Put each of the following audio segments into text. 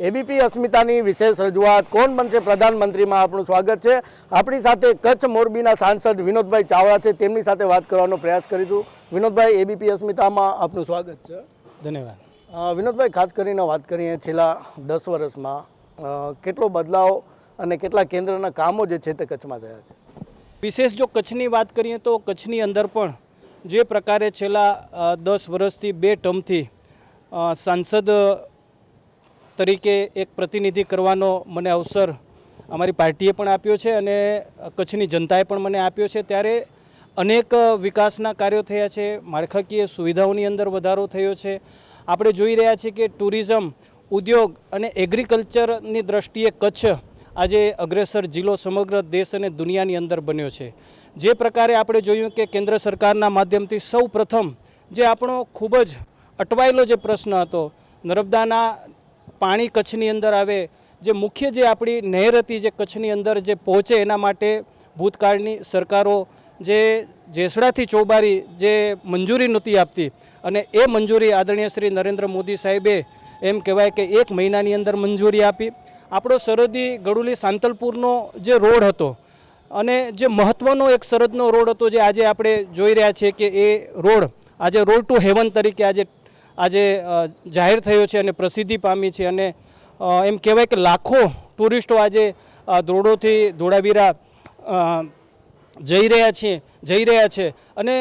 ABP અસ્મિતાની વિશેષ રજૂઆત. કોણ બનશે પ્રધાનમંત્રીમાં? આપણું સ્વાગત છે. આપણી સાથે કચ્છ મોરબીના સાંસદ વિનોદભાઈ ચાવડા છે. તેમની સાથે વાત કરવાનો પ્રયાસ કરીશું. વિનોદભાઈ એબીપી અસ્મિતામાં આપનું સ્વાગત છે. ધન્યવાદ. વિનોદભાઈ ખાસ કરીને વાત કરીએ છેલ્લા દસ વર્ષમાં કેટલો બદલાવ અને કેટલા કેન્દ્રના કામો જે છે તે કચ્છમાં થયા છે? વિશેષ જો કચ્છની વાત કરીએ તો કચ્છની અંદર પણ જે પ્રકારે છેલ્લા દસ વર્ષથી બે ટર્મથી સાંસદ તરીકે એક પ્રતિનિધિ કરવાનો મને અવસર અમારી પાર્ટીએ પણ આપ્યો છે અને કચ્છની જનતાએ પણ મને આપ્યો છે. ત્યારે અનેક વિકાસના કાર્યો થયા છે, માળખાકીય સુવિધાઓની અંદર વધારો થયો છે. આપણે જોઈ રહ્યા છીએ કે ટુરિઝમ, ઉદ્યોગ અને એગ્રીકલ્ચરની દ્રષ્ટિએ કચ્છ આજે અગ્રેસર જિલ્લો સમગ્ર દેશ અને દુનિયાની અંદર બન્યો છે. જે પ્રકારે આપણે જોયું કે કેન્દ્ર સરકારના માધ્યમથી સૌ પ્રથમ જે આપણો ખૂબ જ અટવાયેલો જે પ્રશ્ન હતો, નર્મદાના પાણી કચ્છની અંદર આવે, જે મુખ્ય જે આપણી નહેર હતી જે કચ્છની અંદર જે પહોંચે એના માટે ભૂતકાળની સરકારો જે જેસડાથી ચોબારી જે મંજૂરી નહોતી આપતી અને એ મંજૂરી આદરણીય શ્રી નરેન્દ્ર મોદી સાહેબે એમ કહેવાય કે એક મહિનાની અંદર મંજૂરી આપી. આપણો સરહદી ગડુલી સાંતલપુરનો જે રોડ હતો અને જે મહત્ત્વનો એક સરહદનો રોડ હતો જે આજે આપણે જોઈ રહ્યા છીએ કે એ રોડ આજે રોડ ટુ હેવન તરીકે આજે આજે જાહેર થયો છે અને પ્રસિદ્ધિ પામી છે અને એમ કહેવાય કે લાખો ટુરિસ્ટો આજે ધોરડોથી ધોળાવીરા જઈ રહ્યા છીએ જઈ રહ્યા છે. અને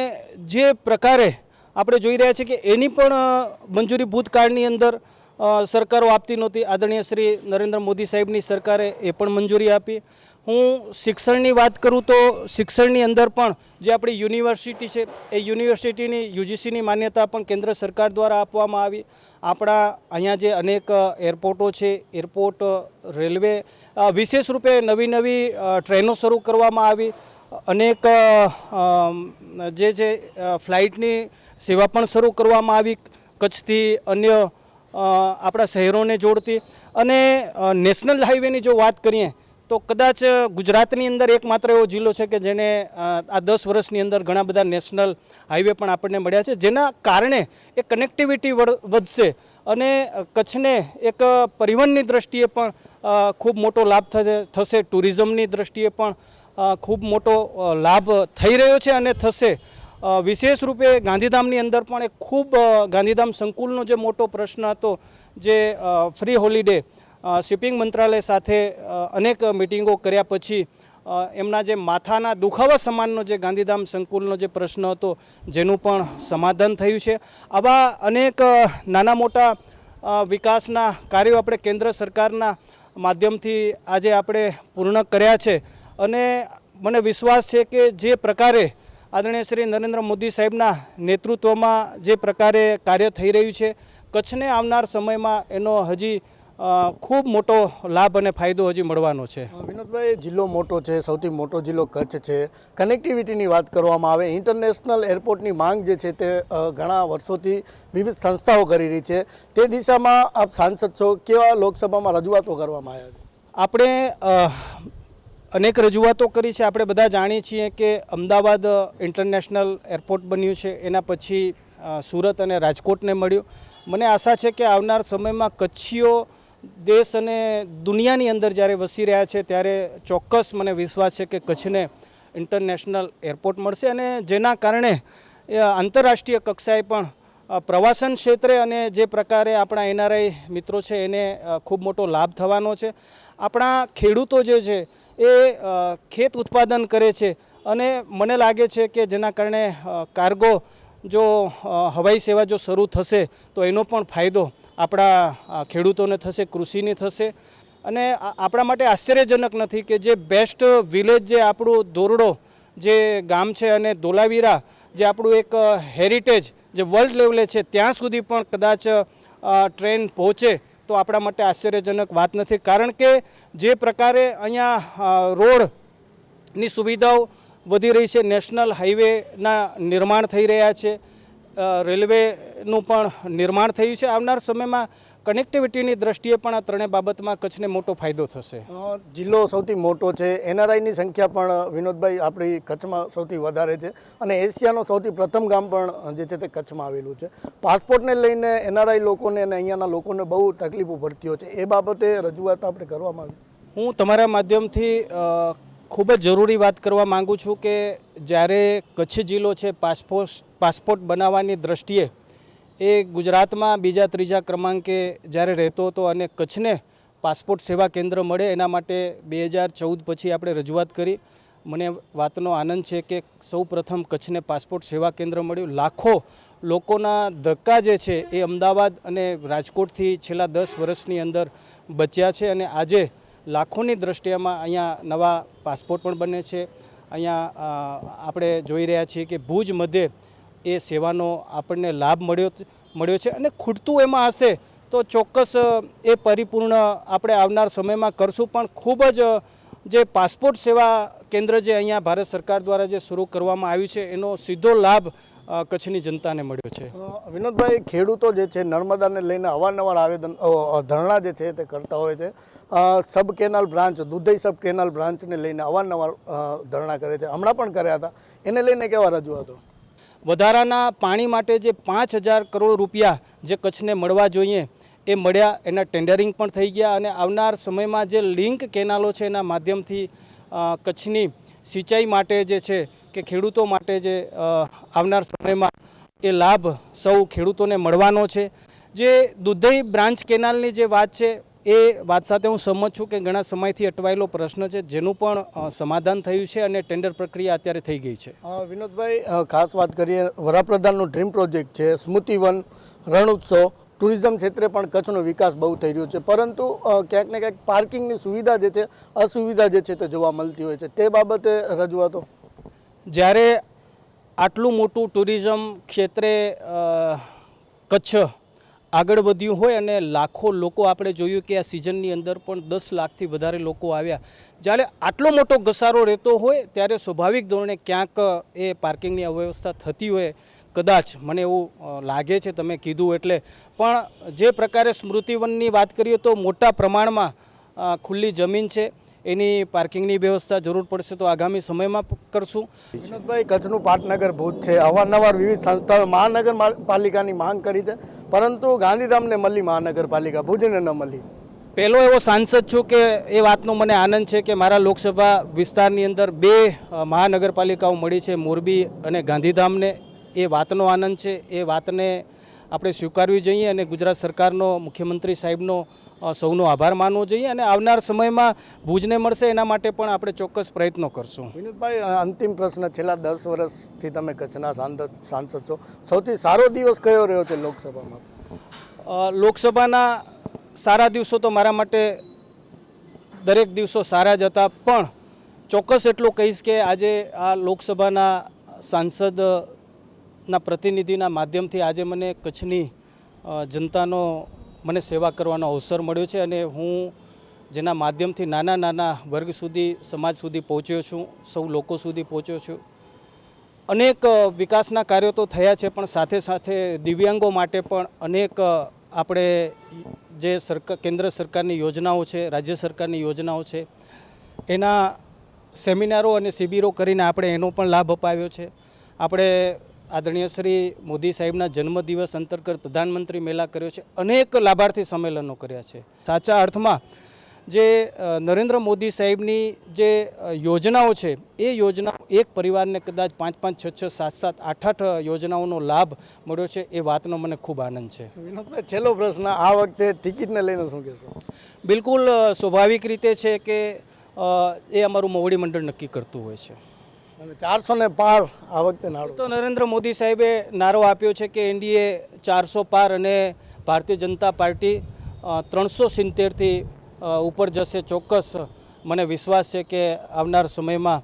જે પ્રકારે આપણે જોઈ રહ્યા છીએ કે એની પણ મંજૂરી ભૂતકાળની અંદર સરકારો આપતી નહોતી. આદરણીય શ્રી નરેન્દ્ર મોદી સાહેબની સરકારે એ પણ મંજૂરી આપી. હું શિક્ષણની વાત કરું તો શિક્ષણની અંદર પણ જે આપણી યુનિવર્સિટી છે, એ યુનિવર્સિટીની, યુજીસીની માન્યતા પણ કેન્દ્ર સરકાર દ્વારા આપવામાં આવી. આપણા અહીંયા જે અનેક એરપોર્ટો છે, એરપોર્ટ રેલવે વિશેષ રૂપે નવી નવી ટ્રેનો શરૂ કરવામાં આવી. અનેક જે છે ફ્લાઇટની સેવા પણ શરૂ કરવામાં આવી. કચ્છથી અન્ય આપણા શહેરોને જોડતી. અને નેશનલ હાઈવેની જો વાત કરીએ તો કદાચ ગુજરાતની અંદર એકમાત્ર એવો જિલ્લો છે કે જેને આ દસ વર્ષની અંદર ઘણા બધા નેશનલ હાઈવે પણ આપણને મળ્યા છે, જેના કારણે એ કનેક્ટિવિટી વધશે અને કચ્છને એક પરિવહનની દ્રષ્ટિએ પણ ખૂબ મોટો લાભ થશે થશે, ટુરિઝમની દ્રષ્ટિએ પણ ખૂબ મોટો લાભ થઈ રહ્યો છે અને થશે. વિશેષ રૂપે ગાંધીધામની અંદર પણ એક ખૂબ ગાંધીધામ સંકુલનો જે મોટો પ્રશ્ન હતો, જે ફ્રી હોલિડે શિપિંગ મંત્રાલય સાથે અનેક મિટિંગો કર્યા પછી એમના જે માથાના દુખાવા સમાનનો જે ગાંધીધામ સંકુલનો જે પ્રશ્ન હતો, જેનું પણ સમાધાન થયું છે. આવા અનેક નાના મોટા વિકાસના કાર્યો આપણે કેન્દ્ર સરકારના માધ્યમથી આજે આપણે પૂર્ણ કર્યા છે. અને મને વિશ્વાસ છે કે જે પ્રકારે આદરણીય શ્રી નરેન્દ્ર મોદી સાહેબના નેતૃત્વમાં જે પ્રકારે કાર્ય થઈ રહ્યું છે, કચ્છને આવનાર સમયમાં એનો હજી ખૂબ મોટો લાભ અને ફાયદો હજી મળવાનો છે. વિનોદભાઈ જિલ્લો મોટો છે સૌથી મોટો જિલ્લો કચ્છ છે. કનેક્ટિવિટીની વાત કરવામાં આવે ઇન્ટરનેશનલ એરપોર્ટની માંગ જે છે તે ઘણા વર્ષોથી વિવિધ સંસ્થાઓ કરી રહી છે. તે દિશામાં આપ સાંસદ છો કેવા લોકસભામાં રજૂઆતો કરવામાં આવ્યા છે? આપણે અનેક રજૂઆતો કરી છે. આપણે બધા જાણીએ છીએ કે અમદાવાદ ઇન્ટરનેશનલ એરપોર્ટ બન્યું છે. એના પછી સુરત અને રાજકોટને મળ્યું. મને આશા છે કે આવનાર સમયમાં કચ્છીઓ દેશ અને દુનિયાની અંદર જ્યારે વસી રહ્યા છે, ત્યારે ચોક્કસ મને વિશ્વાસ છે કે કચ્છને ઇન્ટરનેશનલ એરપોર્ટ મળશે અને જેના કારણે આંતરરાષ્ટ્રીય કક્ષાએ પણ પ્રવાસન ક્ષેત્રે અને જે પ્રકારે આપણા એનઆરઆઈ મિત્રો છે, એને ખૂબ મોટો લાભ થવાનો છે. આપણા ખેડૂતો જે છે, એ ખેત ઉત્પાદન કરે છે અને મને લાગે છે કે જેના કારણે કાર્ગો જો હવાઈ સેવા જો શરૂ થશે, તો એનો પણ ફાયદો આપણા ખેડૂતોને થશે, કૃષિને થશે. અને આપણા માટે આશ્ચર્યજનક નથી કે જે બેસ્ટ વિલેજ જે આપણું દોરડો જે ગામ છે અને ધોલાવીરા જે આપણું એક હેરિટેજ જે વર્લ્ડ લેવલે છે, ત્યાં સુધી પણ કદાચ ટ્રેન પહોંચે તો આપણા માટે આશ્ચર્યજનક વાત નથી. કારણ કે જે પ્રકારે અહીંયા રોડની સુવિધાઓ વધી રહી છે નેશનલ હાઈવેના નિર્માણ થઈ રહ્યા છે રેલવેનું પણ નિર્માણ થયું છે. આવનાર સમયમાં કનેક્ટિવિટીની દ્રષ્ટિએ પણ આ ત્રણેય બાબતમાં કચ્છને મોટો ફાયદો થશે. જિલ્લો સૌથી મોટો છે. એનઆરઆઈની સંખ્યા પણ વિનોદભાઈ આપણી કચ્છમાં સૌથી વધારે છે અને એશિયાનો સૌથી પ્રથમ ગામ પણ જે છે તે કચ્છમાં આવેલું છે. પાસપોર્ટને લઈને એનઆરઆઈ લોકોને અને અહીંયાના લોકોને બહુ તકલીફો પડતી હોય છે. એ બાબતે રજૂઆત આપણે કરવામાં આવી. હું તમારા માધ્યમથી ખૂબ જ જરૂરી વાત કરવા માગું છું કે જ્યારે કચ્છ જિલ્લો છે પાસપોર્ટ પાસપોર્ટ બનાવવાની દ્રષ્ટિએ એ ગુજરાતમાં બીજા ત્રીજા ક્રમાંકે જ્યારે રહેતો હતો અને કચ્છને પાસપોર્ટ સેવા કેન્દ્ર મળે એના માટે બે હજાર ચૌદ પછી આપણે રજૂઆત કરી. મને વાતનો આનંદ છે કે સૌ પ્રથમ કચ્છને પાસપોર્ટ સેવા કેન્દ્ર મળ્યું. લાખો લોકોના ધક્કા જે છે એ અમદાવાદ અને રાજકોટથી છેલ્લા દસ વર્ષની અંદર બચ્યા છે અને આજે લાખોની દ્રષ્ટિએમાં અહીંયા નવા પાસપોર્ટ પણ બને છે. અહીંયા આપણે જોઈ રહ્યા છીએ કે ભુજ મધ્યે એ સેવાનો આપણને લાભ મળ્યો મળ્યો છે અને ખૂટતું એમાં હશે તો ચોક્કસ એ પરિપૂર્ણ આપણે આવનાર સમયમાં કરશું. પણ ખૂબ જ જે પાસપોર્ટ સેવા કેન્દ્ર જે અહીંયા ભારત સરકાર દ્વારા જે શરૂ કરવામાં આવ્યું છે, એનો સીધો લાભ કચ્છની જનતાને મળ્યો છે. વિનોદભાઈ, ખેડૂતો જે છે, નર્મદાને લઈને અવારનવાર આવેદન ધરણા જે છે તે કરતા હોય છે. Sub canal branch, Dudhai sub canal બ્રાન્ચને લઈને અવારનવાર ધરણા કરે છે. હમણાં પણ કર્યા હતા. એને લઈને કેવા રજૂઆતો? વધારાના પાણી માટે જે પાંચ હજાર કરોડ રૂપિયા જે કચ્છને મળવા જોઈએ, એ મળ્યા, એના ટેન્ડરિંગ પણ થઈ ગયા અને આવનાર સમયમાં જે લિંક કેનાલો છે એના માધ્યમથી કચ્છની સિંચાઈ માટે જે છે કે ખેડૂતો માટે જે આવનાર સમયમાં એ લાભ સૌ ખેડૂતોને મળવાનો છે. જે દુધઈ બ્રાન્ચ કેનાલની જે વાત છે એ વાત સાથે હું સહમત છું કે ઘણા સમયથી અટવાયેલો પ્રશ્ન છે જેનું પણ સમાધાન થયું છે અને ટેન્ડર પ્રક્રિયા અત્યારે થઈ ગઈ છે. વિનોદભાઈ ખાસ વાત કરીએ વડાપ્રધાનનું ડ્રીમ પ્રોજેક્ટ છે સ્મૃતિવન રણ ઉત્સવ. ટુરિઝમ ક્ષેત્રે પણ કચ્છનો વિકાસ બહુ થઈ રહ્યો છે પરંતુ ક્યાંક ને ક્યાંક પાર્કિંગની સુવિધા જે છે અસુવિધા જે છે તે જોવા મળતી હોય છે. તે બાબતે રજૂઆતો. જ્યારે આટલું મોટું ટુરિઝમ ક્ષેત્રે કચ્છ આગળ વધ્યું હોય અને લાખો લોકો આપણે જોયું કે આ સિઝનની અંદર પણ દસ લાખથી વધારે લોકો આવ્યા. જ્યારે આટલો મોટો ઘસારો રહેતો હોય, ત્યારે સ્વાભાવિક ધોરણે ક્યાંક એ પાર્કિંગની અવ્યવસ્થા થતી હોય, કદાચ મને એવું લાગે છે, તમે કીધું એટલે. પણ જે પ્રકારે સ્મૃતિવનની વાત કરીએ તો મોટા પ્રમાણમાં ખુલ્લી જમીન છે. એની પાર્કિંગની વ્યવસ્થા જરૂર પડશે તો આગામી સમયમાં કરશું. વિનોદભાઈ કચ્છનું પાટનગર ભૂત છે. અવારનવાર વિવિધ સંસ્થાઓ મહાનગરપાલિકાની માંગ કરી છે. પરંતુ ગાંધીધામને મળી મહાનગરપાલિકા ભુજને ન મળી. પહેલો એવો સાંસદ છું કે એ વાતનો મને આનંદ છે કે મારા લોકસભા વિસ્તારની અંદર બે મહાનગરપાલિકાઓ મળી છે મોરબી અને ગાંધીધામને. એ વાતનો આનંદ છે. એ વાતને આપણે સ્વીકારવી જોઈએ અને ગુજરાત સરકારનો મુખ્યમંત્રી સાહેબનો સૌનો આભાર માનવો જોઈએ અને આવનાર સમયમાં ભુજને મળશે એના માટે પણ આપણે ચોક્કસ પ્રયત્નો કરશું. વિનોદભાઈ અંતિમ પ્રશ્ન છેલ્લા દસ વર્ષથી તમે કચ્છના સાંસદ છો. સૌથી સારો દિવસ કયો રહ્યો છે લોકસભામાં? લોકસભાના સારા દિવસો તો મારા માટે દરેક દિવસો સારા જ હતા પણ ચોક્કસ એટલું કહીશ કે આજે આ લોકસભાના સાંસદના પ્રતિનિધિના માધ્યમથી આજે મને કચ્છની જનતાનો મને સેવા કરવાનો અવસર મળ્યો છે અને હું જેના માધ્યમથી નાના નાના વર્ગ સુધી, સમાજ સુધી પહોંચ્યો છું, સૌ લોકો સુધી પહોંચ્યો છું. અનેક વિકાસના કાર્યો તો થયા છે, પણ સાથે સાથે દિવ્યાંગો માટે પણ અનેક આપણે જે સરકાર કેન્દ્ર સરકારની યોજનાઓ છે, રાજ્ય સરકારની યોજનાઓ છે, એના સેમિનારો અને શિબિરો કરીને આપણે એનો પણ લાભ અપાવ્યો છે. આપણે આદરણીય શ્રી મોદી સાહેબના જન્મદિવસ અંતર્ગત પ્રધાનમંત્રી મેળા કર્યો છે. અનેક લાભાર્થી સંમેલનો કર્યા છે. સાચા અર્થમાં જે નરેન્દ્ર મોદી સાહેબની જે યોજનાઓ છે એ યોજનાઓ એક પરિવારને કદાચ પાંચ પાંચ છ છ સાત સાત આઠ આઠ યોજનાઓનો લાભ મળ્યો છે એ વાતનો મને ખૂબ આનંદ છે. વિનોદભાઈ છેલ્લો પ્રશ્ન આ વખતે ટિકિટને લઈને શું કહેશો? બિલકુલ સ્વાભાવિક રીતે છે કે એ અમારું મોવડી મંડળ નક્કી કરતું હોય છે. અને ચારસો ને પાર આ વખતે તો નરેન્દ્ર મોદી સાહેબે નારો આપ્યો છે કે એનડીએ ચારસો પાર અને ભારતીય જનતા પાર્ટી ત્રણસો સિત્તેરથી ઉપર જશે ચોક્કસ. મને વિશ્વાસ છે કે આવનાર સમયમાં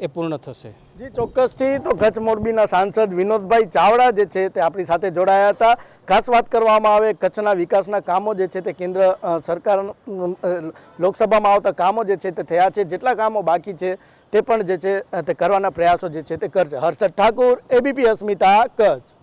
એ પૂર્ણ થશે. જી, ચોક્કસથી. તો કચ્છ મોરબીના સાંસદ વિનોદભાઈ ચાવડા જે છે તે આપણી સાથે જોડાયા હતા. ખાસ વાત કરવામાં આવે કચ્છના વિકાસના કામો જે છે તે કેન્દ્ર સરકાર લોકસભામાં આવતા કામો જે છે તે થયા છે. જેટલા કામો બાકી છે તે પણ જે છે તે કરવાના પ્રયાસો જે છે તે કરશે. હર્ષદ ઠાકુર, એબીપી અસ્મિતા, કચ્છ.